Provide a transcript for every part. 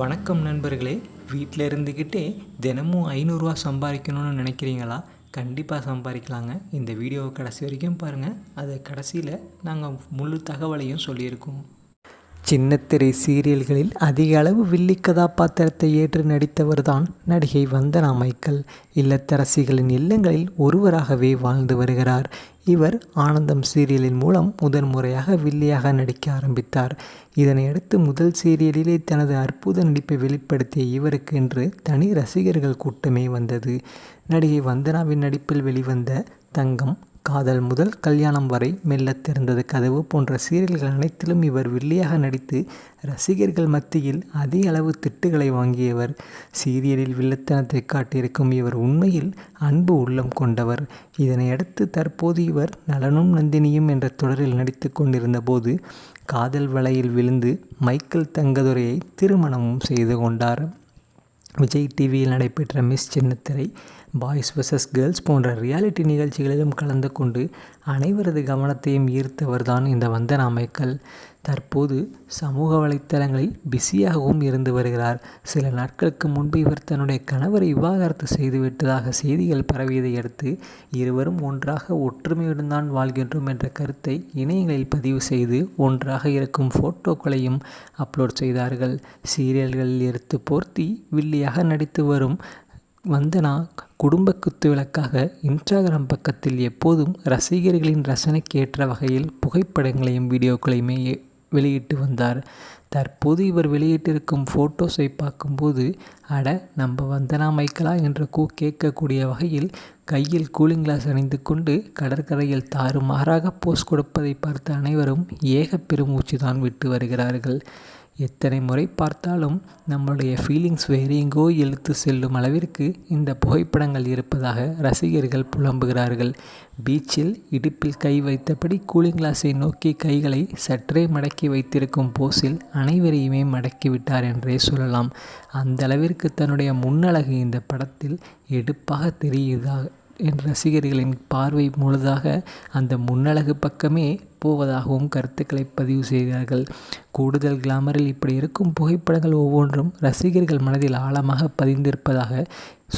வணக்கம் நண்பர்களே. வீட்டில் இருந்துக்கிட்டே தினமும் ஐநூறுரூவா சம்பாதிக்கணும்னு நினைக்கிறீங்களா? கண்டிப்பாக சம்பாதிக்கலாங்க இந்த வீடியோவை கடைசி வரைக்கும் பாருங்கள் அது கடைசியில் நாங்கள் முழு தகவலையும் சொல்லியிருக்கோம். சின்னத்திரை சீரியல்களில் அதிக அளவு வில்லி கதாபாத்திரத்தை ஏற்று நடித்தவர்தான் நடிகை வந்தனா மைக்கேல். இல்லத்தரசிகளின் இல்லங்களில் ஒருவராகவே வாழ்ந்து வருகிறார். இவர் ஆனந்தம் சீரியலின் மூலம் முதன்முறையாக வில்லியாக நடிக்க ஆரம்பித்தார். இதனையடுத்து முதல் சீரியலிலே தனது அற்புத நடிப்பை வெளிப்படுத்திய இவருக்கு என்று தனி ரசிகர்கள் கூட்டமே வந்தது. நடிகை வந்தனாவின் நடிப்பில் வெளிவந்த தங்கம் காதல் முதல் கல்யாணம் வரை மெல்ல திறந்தது கதவு போன்ற சீரியல்கள் அனைத்திலும் இவர் வில்லியாக நடித்து ரசிகர்கள் மத்தியில் அதிக அளவு திட்டுகளை வாங்கியவர். சீரியலில் வில்லத்தனத்தை காட்டியிருக்கும் இவர் உண்மையில் அன்பு உள்ளம் கொண்டவர். இதனையடுத்து தற்போது இவர் நலனும் நந்தினியும் என்ற தொடரில் நடித்து கொண்டிருந்த போது காதல் வலையில் விழுந்து மைக்கேல் தங்கதுரையை திருமணமும் செய்து கொண்டார். விஜய் டிவியில் நடைபெற்ற மிஸ் சின்னத்திரை பாய்ஸ் வெர்சஸ் கேர்ள்ஸ் போன்ற ரியாலிட்டி நிகழ்ச்சிகளிலும் கலந்து கொண்டு அனைவரது கவனத்தையும் ஈர்த்தவர் தான் இந்த வந்தனா மைக்கேல் தற்போது சமூக வலைத்தளங்களில் பிஸியாகவும் இருந்து வருகிறார். சில நாட்களுக்கு முன்பு இவர் தன்னுடைய கணவரை விவாகரத்து செய்துவிட்டதாக செய்திகள் பரவியதை அடுத்து இருவரும் ஒன்றாக ஒற்றுமையுடன் தான் வாழ்கின்றோம் என்ற கருத்தை இணையங்களில் பதிவு செய்து ஒன்றாக இருக்கும் ஃபோட்டோக்களையும் அப்லோட் செய்தார்கள். சீரியல்களில் எடுத்து போர்த்தி வில்லியாக நடித்து வரும் வந்தனா குடும்ப குத்துவிளக்காக இன்ஸ்டாகிராம் பக்கத்தில் எப்போதும் ரசிகர்களின் ரசனைக்கு ஏற்ற வகையில் புகைப்படங்களையும் வீடியோக்களையுமே வெளியிட்டு வந்தார். தற்போது இவர் வெளியிட்டிருக்கும் ஃபோட்டோஸை பார்க்கும்போது அட நம்ம வந்தனா மைக்கலா என்ற கூ கேட்கக்கூடிய வகையில் கையில் கூலிங் கிளாஸ் அணிந்து கொண்டு கடற்கரையில் தாறுமாறாக போஸ் கொடுப்பதை பார்த்த அனைவரும் ஏக பெருமூச்சு தான் விட்டு வருகிறார்கள். எத்தனை முறை பார்த்தாலும் நம்மளுடைய ஃபீலிங்ஸ் வேறு எங்கோ இழுத்து செல்லும் அளவிற்கு இந்த புகைப்படங்கள் இருப்பதாக ரசிகர்கள் புலம்புகிறார்கள். பீச்சில் இடுப்பில் கை வைத்தபடி கூலிங் கிளாஸை நோக்கி கைகளை சற்றே மடக்கி வைத்திருக்கும் போஸில் அனைவரையுமே மடக்கிவிட்டார் என்றே சொல்லலாம். அந்த அளவிற்கு தன்னுடைய முன்னழகு இந்த படத்தில் எடுப்பாக தெரியுதாக ரசிகர்களின் பார்வை முழுதாக அந்த முன்னழகு பக்கமே போவதாகவும் கருத்துக்களை பதிவு செய்கிறார்கள் கூடுதல் கிளாமரில் இப்படி இருக்கும் புகைப்படங்கள் ஒவ்வொன்றும் ரசிகர்கள் மனதில் ஆழமாக பதிந்திருப்பதாக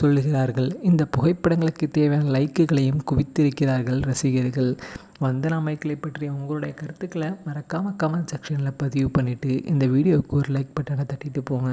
சொல்லுகிறார்கள். இந்த புகைப்படங்களுக்கு தேவையான லைக்குகளையும் குவித்திருக்கிறார்கள் ரசிகர்கள். வந்தனா மைக்கிளை பற்றி உங்களுடைய கருத்துக்களை மறக்காமல் கமெண்ட் செக்ஷனில் பதிவு பண்ணிவிட்டு இந்த வீடியோவுக்கு ஒரு லைக் பட்டனை தட்டிட்டு போங்க.